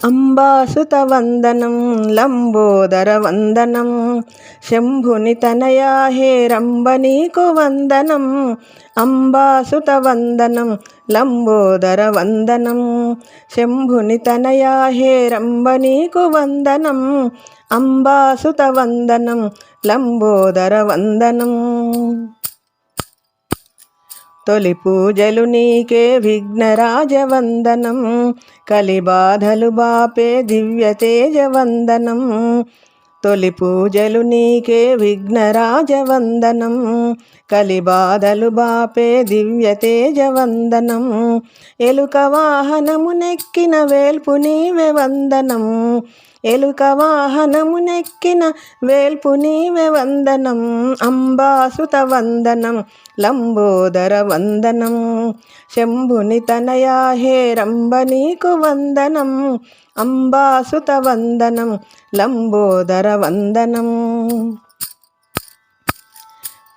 అంబాసుతవందనం లంబోదరవందనం శంభుని తనయా హే రంబ నీకు వందనం అంబాసుతవందనం లంబోదరవందనం శంభుని తనయా హే రంబ నీకు వందనం అంబాసుతవందనం లంబోదరవందనం. తొలి పూజలు నీకే విఘ్నరాజవందనం. కలిబాధలు బాపే దివ్య తేజవందనం. తొలి పూజలు నీకే విఘ్నరాజవందనం. కలిబాధలు బాపే దివ్య తేజవందనం. ఎలుక వాహనము నెక్కిన వేల్పు నీవే వందనం. ఎలుక వాహనమునెక్కిన వేల్పు నీవే వందనం అంబాసుత వందనం లంబోదర వందనం. శంభుని తనయా హే రంబ నీకు వందనం అంబాసుత వందనం లంబోదర వందనం.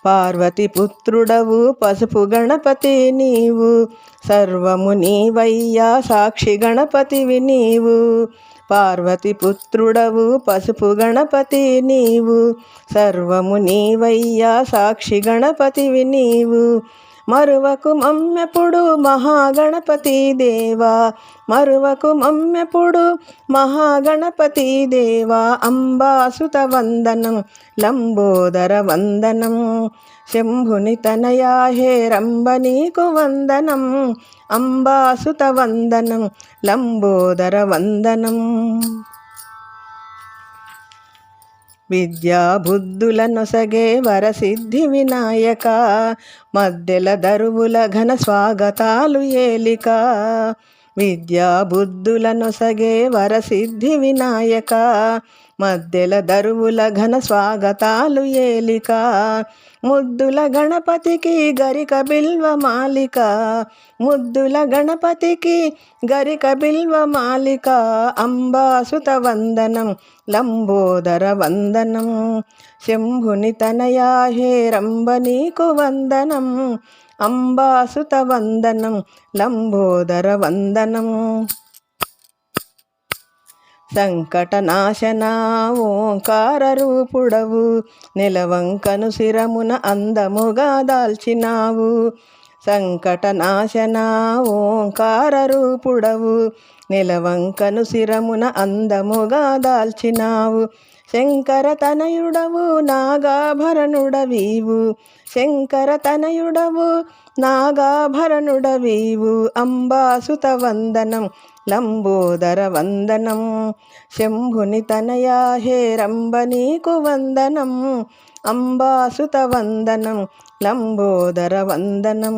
పార్వతి పుత్రుడవు పసుపు గణపతి నీవు. సర్వము నీవయ్యా సాక్షి గణపతివి నీవు. పార్వతి పుత్రుడవు పసుపు గణపతి నీవు. సర్వము నీవయ్యా సాక్షి గణపతివి నీవు. మరువకు మమ్మెప్పుడు మహాగణపతి దేవా. మరువకు మమ్మెప్పుడు మహాగణపతి దేవా. అంబాసుత వందనం లంబోదర వందనం. శంభుని తనయా హే రంబ నీకు వందనం. అంబాసుత వందనం లంబోదర వందనం. విద్యా బుద్ధుల నొసగే వరసిద్ధి వినాయక మధ్యల దరువుల ఘన స్వాగతాలు ఏలిక. విద్యా బుద్ధుల వరసిద్ధి వినాయక మధ్యల దరువుల ఘన స్వాగతాలు ఏలిక ముద్దుల గణపతికి గరిక బిల్వ మాలిక ముద్దుల గణపతికి గరిక బిల్వ మాలిక అంబాసుత వందనం లంబోదర వందనం శంభుని తనయా హే రంబ నీకు వందనం అంబాసుత వందనం లంబోదర వందనం సంకటనాశన ఓంకార రూపుడవు నిలవంకను శిరమున అందముగా దాల్చినావు. సంకటనాశన ఓంకార రూపుడవు నిలవంకను శిరమున అందముగా దాల్చినావు. శంకర తనయుడవు నాగాభరణుడవీవు. శంకర తనయుడవు నాగాభరణుడవీవు. అంబాసుత వందనం లంబోదర వందనం. శంభుని తనయా హే రంబ నీకు వందనం. అంబాసుత వందనం లంబోదర వందనం.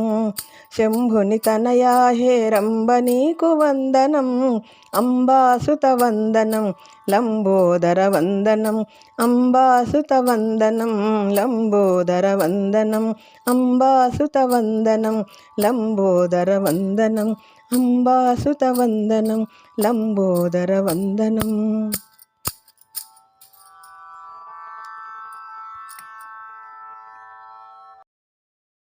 శంభుని తనయా హే రంబ నీకు వందనం. అంబాసుత వందనం లంబోదర వందనం. అంబాసుత వందనం లంబోదర వందనం. అంబాసుత వందనం లంబోదర వందనం. అంబాసుత వందనం లంబోదర వందనం